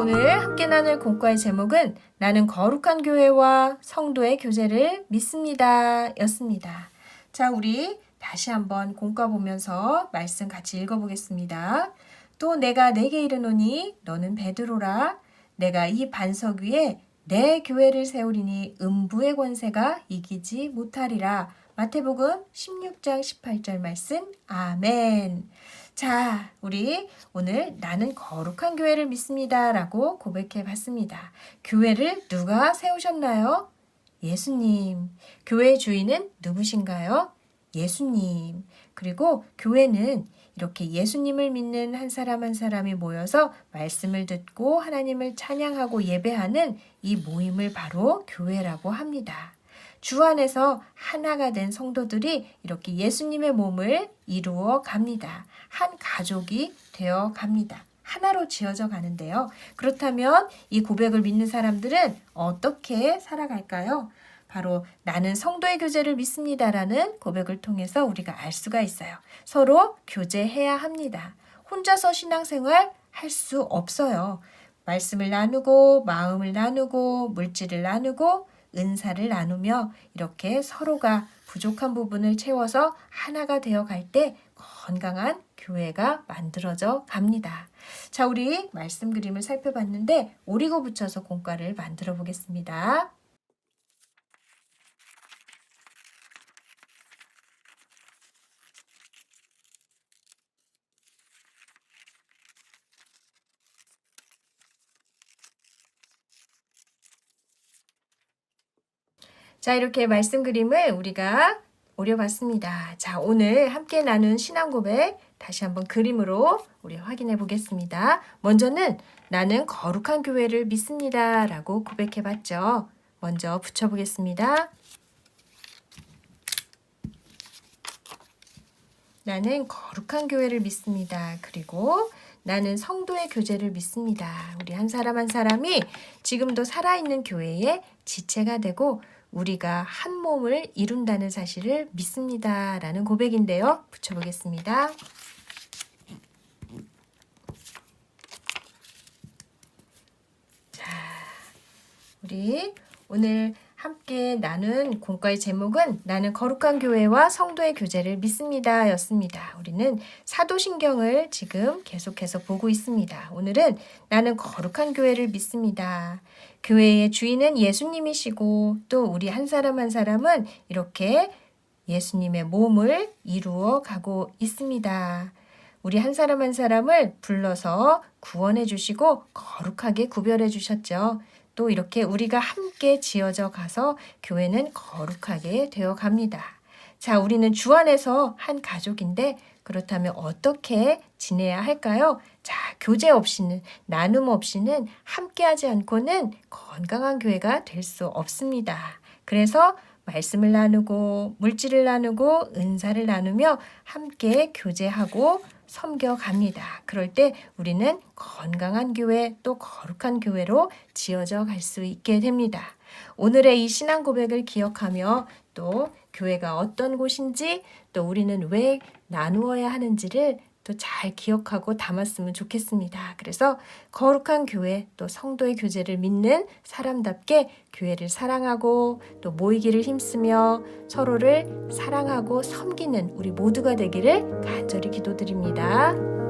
자, 오늘 함께 나눌 공과의 제목은 나는 거룩한 교회와 성도의 교제를 믿습니다. 였습니다. 자, 우리 다시 한번 공과 보면서 말씀 같이 읽어보겠습니다. 또 내가 내게 이르노니 너는 베드로라. 내가 이 반석 위에 내 교회를 세우리니 음부의 권세가 이기지 못하리라. 마태복음 16장 18절 말씀. 아멘. 자, 우리 오늘 나는 거룩한 교회를 믿습니다. 라고 고백해 봤습니다. 교회를 누가 세우셨나요? 예수님. 교회 주인은 누구신가요? 예수님. 그리고 교회는 이렇게 예수님을 믿는 한 사람 한 사람이 모여서 말씀을 듣고 하나님을 찬양하고 예배하는 이 모임을 바로 교회라고 합니다. 주 안에서 하나가 된 성도들이 이렇게 예수님의 몸을 이루어 갑니다. 한 가족이 되어 갑니다. 하나로 지어져 가는데요. 그렇다면 이 고백을 믿는 사람들은 어떻게 살아갈까요? 바로 나는 성도의 교제를 믿습니다라는 고백을 통해서 우리가 알 수가 있어요. 서로 교제해야 합니다. 혼자서 신앙생활 할 수 없어요. 말씀을 나누고 마음을 나누고 물질을 나누고 은사를 나누며 이렇게 서로가 부족한 부분을 채워서 하나가 되어 갈 때 건강한 교회가 만들어져 갑니다. 자, 우리 말씀 그림을 살펴봤는데 오리고 붙여서 공과를 만들어 보겠습니다. 자, 이렇게 말씀 그림을 우리가 오려봤습니다. 자, 오늘 함께 나눈 신앙 고백 다시 한번 그림으로 우리 확인해 보겠습니다. 먼저는 나는 거룩한 교회를 믿습니다. 라고 고백해 봤죠. 먼저 붙여보겠습니다. 나는 거룩한 교회를 믿습니다. 그리고 나는 성도의 교제를 믿습니다. 우리 한 사람 한 사람이 지금도 살아있는 교회의 지체가 되고 우리가 한 몸을 이룬다는 사실을 믿습니다. 라는 고백인데요. 붙여보겠습니다. 자, 우리 오늘 함께 나눈 공과의 제목은 나는 거룩한 교회와 성도의 교제를 믿습니다. 였습니다. 우리는 사도신경을 지금 계속해서 보고 있습니다. 오늘은 나는 거룩한 교회를 믿습니다. 교회의 주인은 예수님이시고 또 우리 한 사람 한 사람은 이렇게 예수님의 몸을 이루어 가고 있습니다. 우리 한 사람 한 사람을 불러서 구원해 주시고 거룩하게 구별해 주셨죠. 또 이렇게 우리가 함께 지어져 가서 교회는 거룩하게 되어 갑니다. 자, 우리는 주 안에서 한 가족인데 그렇다면 어떻게 지내야 할까요? 자, 교제 없이는, 나눔 없이는 함께하지 않고는 건강한 교회가 될 수 없습니다. 그래서 말씀을 나누고, 물질을 나누고, 은사를 나누며 함께 교제하고 섬겨갑니다. 그럴 때 우리는 건강한 교회 또 거룩한 교회로 지어져 갈 수 있게 됩니다. 오늘의 이 신앙 고백을 기억하며 또 교회가 어떤 곳인지 또 우리는 왜 나누어야 하는지를 또 잘 기억하고 담았으면 좋겠습니다. 그래서 거룩한 교회 또 성도의 교제를 믿는 사람답게 교회를 사랑하고 또 모이기를 힘쓰며 서로를 사랑하고 섬기는 우리 모두가 되기를 간절히 기도드립니다.